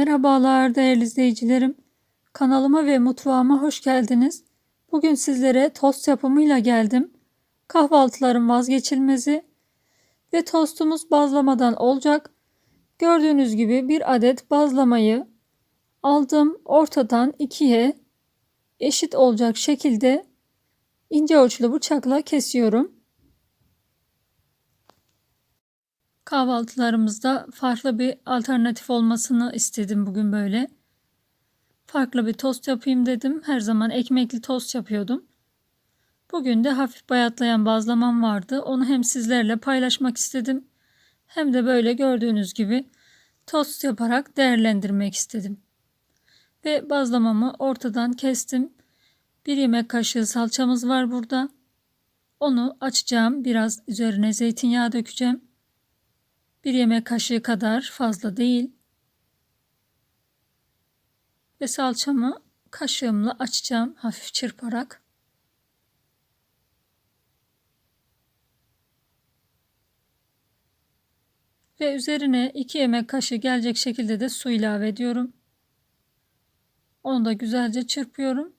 Merhabalar değerli izleyicilerim. Kanalıma ve mutfağıma hoş geldiniz. Bugün sizlere tost yapımıyla geldim. Kahvaltıların vazgeçilmezi ve tostumuz bazlamadan olacak. Gördüğünüz gibi bir adet bazlamayı aldım. Ortadan ikiye eşit olacak şekilde ince ölçülü bıçakla kesiyorum. Kahvaltılarımızda farklı bir alternatif olmasını istedim bugün böyle. Farklı bir tost yapayım dedim. Her zaman ekmekli tost yapıyordum. Bugün de hafif bayatlayan bazlamam vardı. Onu hem sizlerle paylaşmak istedim hem de böyle gördüğünüz gibi tost yaparak değerlendirmek istedim. Ve bazlamamı ortadan kestim. Bir yemek kaşığı salçamız var burada. Onu açacağım. Biraz üzerine zeytinyağı dökeceğim. Bir yemek kaşığı kadar fazla değil. Ve salçamı kaşığımla açacağım hafif çırparak. Ve üzerine 2 yemek kaşığı gelecek şekilde de su ilave ediyorum. Onu da güzelce çırpıyorum.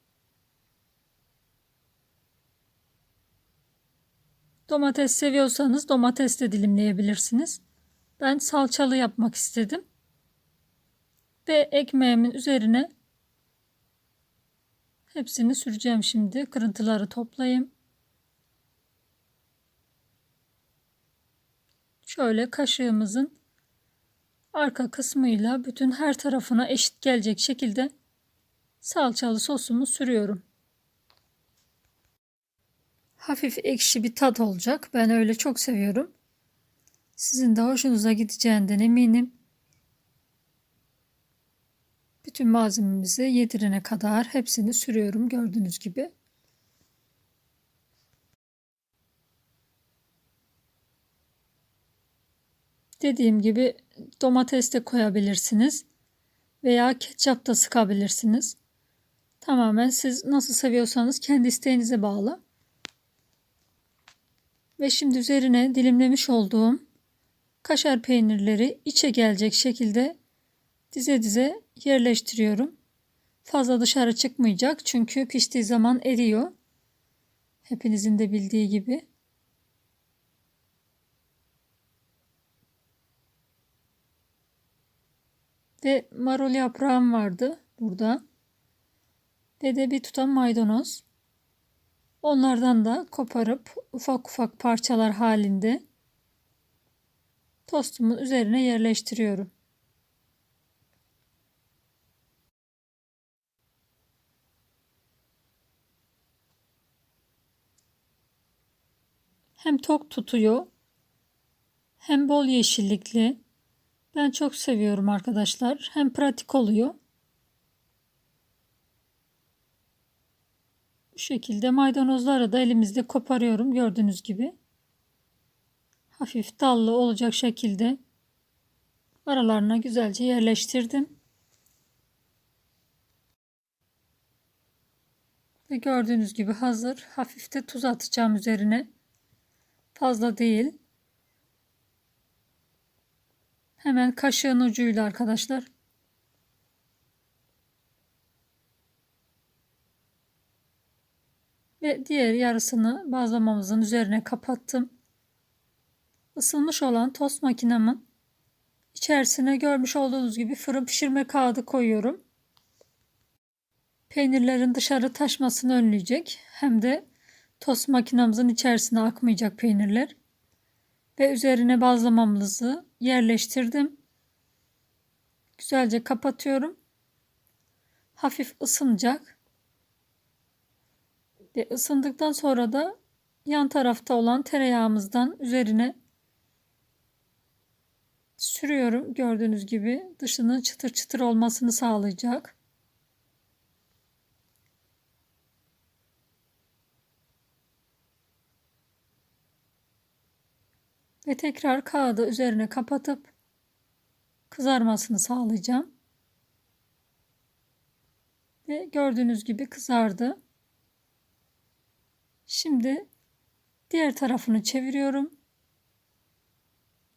Domates seviyorsanız domates de dilimleyebilirsiniz. Ben salçalı yapmak istedim. Ve ekmeğimin üzerine hepsini süreceğim şimdi. Kırıntıları toplayayım. Şöyle kaşığımızın arka kısmıyla bütün her tarafına eşit gelecek şekilde salçalı sosumu sürüyorum. Hafif ekşi bir tat olacak. Ben öyle çok seviyorum. Sizin de hoşunuza gideceğinden eminim. Bütün malzememizi yedirene kadar hepsini sürüyorum gördüğünüz gibi. Dediğim gibi domates de koyabilirsiniz veya ketçap da sıkabilirsiniz. Tamamen siz nasıl seviyorsanız kendi isteğinize bağlı. Ve şimdi üzerine dilimlemiş olduğum kaşar peynirleri içe gelecek şekilde dize dize yerleştiriyorum. Fazla dışarı çıkmayacak çünkü piştiği zaman eriyor. Hepinizin de bildiği gibi. Ve marul yaprağım vardı burada. Ve de bir tutam maydanoz. Onlardan da koparıp ufak ufak parçalar halinde tostumun üzerine yerleştiriyorum. Hem tok tutuyor hem bol yeşillikli. Ben çok seviyorum arkadaşlar. Hem pratik oluyor. Bu şekilde maydanozları da elimizde koparıyorum gördüğünüz gibi hafif dallı olacak şekilde aralarına güzelce yerleştirdim. Ve gördüğünüz gibi hazır. Hafif de tuz atacağım üzerine. Fazla değil. Hemen kaşığın ucuyla arkadaşlar. Ve diğer yarısını bazlamamızın üzerine kapattım ısınmış olan tost makinemin içerisine görmüş olduğunuz gibi fırın pişirme kağıdı koyuyorum. Peynirlerin dışarı taşmasını önleyecek hem de tost makinamızın içerisine akmayacak peynirler. Ve üzerine bazlamamızı yerleştirdim. Güzelce kapatıyorum. Hafif ısınacak. Ve ısındıktan sonra da yan tarafta olan tereyağımızdan üzerine sürüyorum. Gördüğünüz gibi dışının çıtır çıtır olmasını sağlayacak. Ve tekrar kağıdı üzerine kapatıp kızarmasını sağlayacağım. Ve gördüğünüz gibi kızardı. Şimdi diğer tarafını çeviriyorum.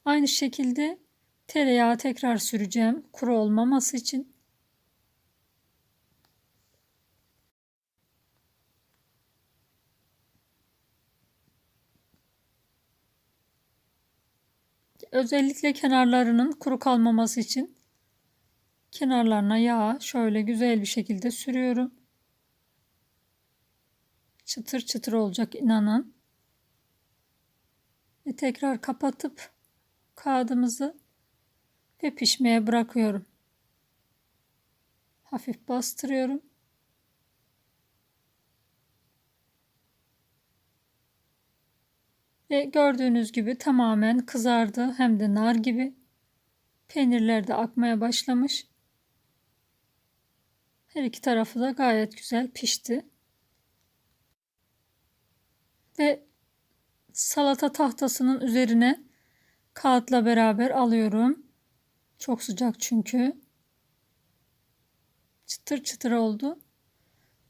Aynı şekilde Tereyağı tekrar süreceğim kuru olmaması için. Özellikle kenarlarının kuru kalmaması için kenarlarına yağ şöyle güzel bir şekilde sürüyorum. Çıtır çıtır olacak inanın. Ve tekrar kapatıp kağıdımızı ve pişmeye bırakıyorum. Hafif bastırıyorum. Ve gördüğünüz gibi tamamen kızardı hem de nar gibi. Peynirler de akmaya başlamış. Her iki tarafı da gayet güzel pişti. Ve salata tahtasının üzerine kağıtla beraber alıyorum. Çok sıcak çünkü. Çıtır çıtır oldu.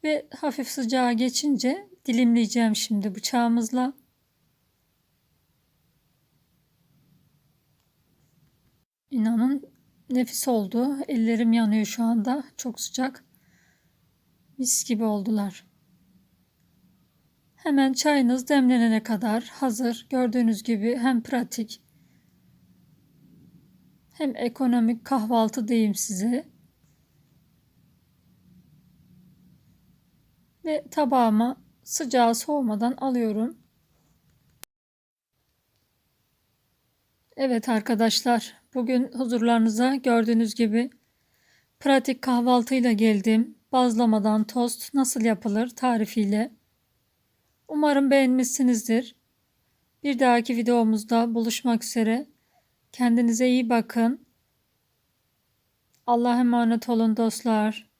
Ve hafif sıcağa geçince dilimleyeceğim şimdi bıçağımızla. İnanın nefis oldu. Ellerim yanıyor şu anda. Çok sıcak. Mis gibi oldular. Hemen çayınız demlenene kadar hazır. Gördüğünüz gibi hem pratik hem ekonomik kahvaltı diyeyim size. Ve tabağıma sıcağı soğumadan alıyorum. Evet arkadaşlar, bugün huzurlarınıza gördüğünüz gibi pratik kahvaltıyla geldim. Bazlamadan tost nasıl yapılır tarifiyle. Umarım beğenmişsinizdir. Bir dahaki videomuzda buluşmak üzere. Kendinize iyi bakın. Allah'a emanet olun dostlar.